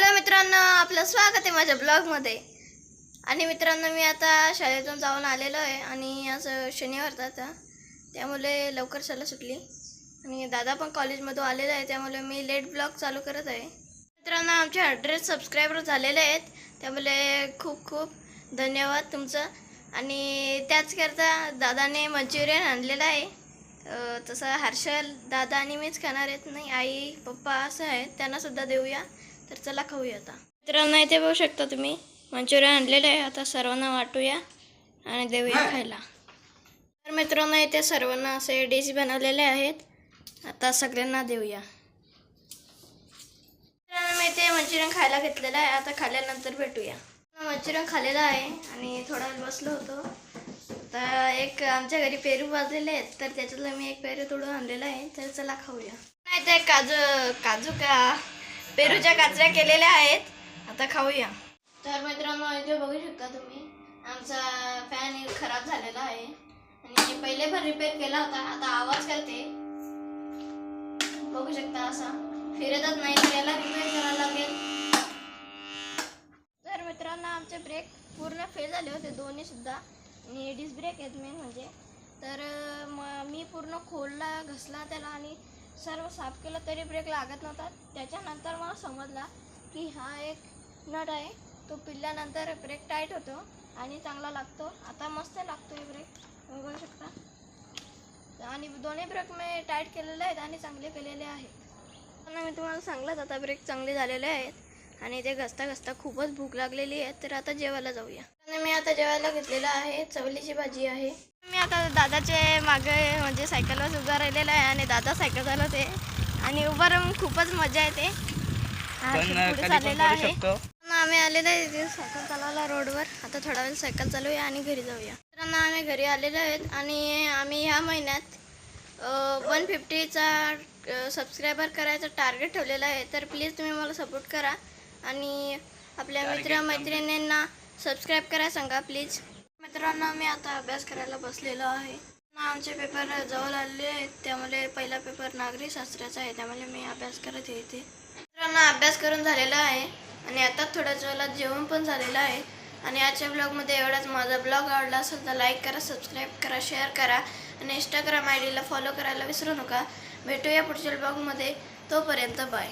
Hello मित्रांनो आपलं स्वागत आहे माझ्या ब्लॉगमध्ये. आणि मित्रांनो मी आता शाळेतून जाऊन आलेलो आहे आणि आज शनिवार आता. त्यामुळे लवकर शाळा सुटली. आणि दादा पण कॉलेजमधून आलेला आहे त्यामुळे मी लेट ब्लॉग चालू करत आहे. मित्रांनो आमचे हंड्रेड सबस्क्रायबर झालेले आहेत. त्यामुळे खूप खूप धन्यवाद तुमचं. आणि त्याचकरता दादाने मंचुरियन आणलेलं आहे. तसं हर्षल दादा आणि मीच खाणार आहेत. नाही आई पप्पा असं आहे त्यांनासुद्धा देऊया. तर चला खाऊया आता. मित्रांनो इथे बघू शकता तुम्ही. मंचुरियन आणलेलं आहे. आता सर्वांना वाटूया आणि देऊया खायला. तर मित्रांनो इथे सर्वांना असे डिश बनवलेले आहेत. आता सगळ्यांना देऊया. मित्रांनो मी इथे मंचुरियन खायला घेतलेलं आहे. आता खाल्ल्यानंतर भेटूया. मंचुरियन खाल्लेलं आहे आणि थोडा वेळ बसलो होतो. आता एक आमच्या घरी पेरू भाजलेले आहेत. तर त्याच्यातलं मी एक पेरू तोडून आणलेला आहे. तर चला खाऊया. नाही ते काजू काजू का? पेरूच्या काचऱ्या केलेल्या आहेत. आता खाऊया. तर मित्रांनो इथे बघू शकता तुम्ही आमचा फॅन खराब झालेला आहे. आणि पहिले पण रिपेअर केला होता. आता आवाज करते. बघू शकता असा. फिरतच नाही तर याला रिपेअर करायला लागेल. तर मित्रांनो आमचे ब्रेक पूर्ण फेल झाले होते दोन्ही सुद्धा. आणि डिस्क ब्रेक आहेत मेन म्हणजे. तर म मी पूर्ण खोलला घसला त्याला आणि सर्व साफ केलं तरी ब्रेक लागत नव्हता. त्याच्यानंतर मला समजला की हा एक नट आहे. तो पिल्ल्यानंतर ब्रेक टाईट होतो आणि चांगला लागतो. आता मस्त लागतो हे ब्रेक बघू शकता. आणि दोन्ही ब्रेक मी टाईट केलेले आहेत आणि चांगले केलेले आहेत. त्यांना मी तुम्हाला सांगलाच आता ब्रेक चांगले झालेले आहेत. आणि ते घसता घसता खूपच भूक लागलेली आहे. तर आता जेवायला जाऊया. आणि मी आता जेवायला घेतलेलं आहे. चवलीची भाजी आहे. मी आता दादाचे मागे म्हणजे सायकलवर उभा राहिलेला आहे आणि दादा सायकल चालवते आणि उभा राहून खूपच मजा येते. हा, पुढे चाललेला आहे. आम्ही आलेलो आहे सायकल चालवायला रोडवर. आता थोडा वेळ सायकल चालवूया आणि घरी जाऊया. मित्रांनो आम्ही घरी आलेलो आहेत आणि आम्ही ह्या महिन्यात वन फिफ्टीचा सबस्क्रायबर करायचा टार्गेट ठेवलेला आहे. तर प्लीज तुम्ही मला सपोर्ट करा. आणि आपल्या मित्र मैत्रिणींना सबस्क्राईब करा सांगा प्लीज मित्रांनो मी आता अभ्यास करायला बसलेलो आहे. आमचे पेपर जवळ आलेले आहेत त्यामुळे पहिला पेपर नागरी शास्त्राचा आहे त्यामुळे मी अभ्यास करत येते मित्रांना अभ्यास करून झालेला आहे आणि आता थोड्याच वेळात जेवण पण झालेलं आहे. आणि आजच्या ब्लॉगमध्ये एवढाच. माझा ब्लॉग आवडला असेल तर लाईक करा सबस्क्राईब करा शेअर करा आणि इंस्टाग्राम आय डीला फॉलो करायला विसरू नका. भेटूया पुढच्या ब्लॉगमध्ये. तोपर्यंत बाय.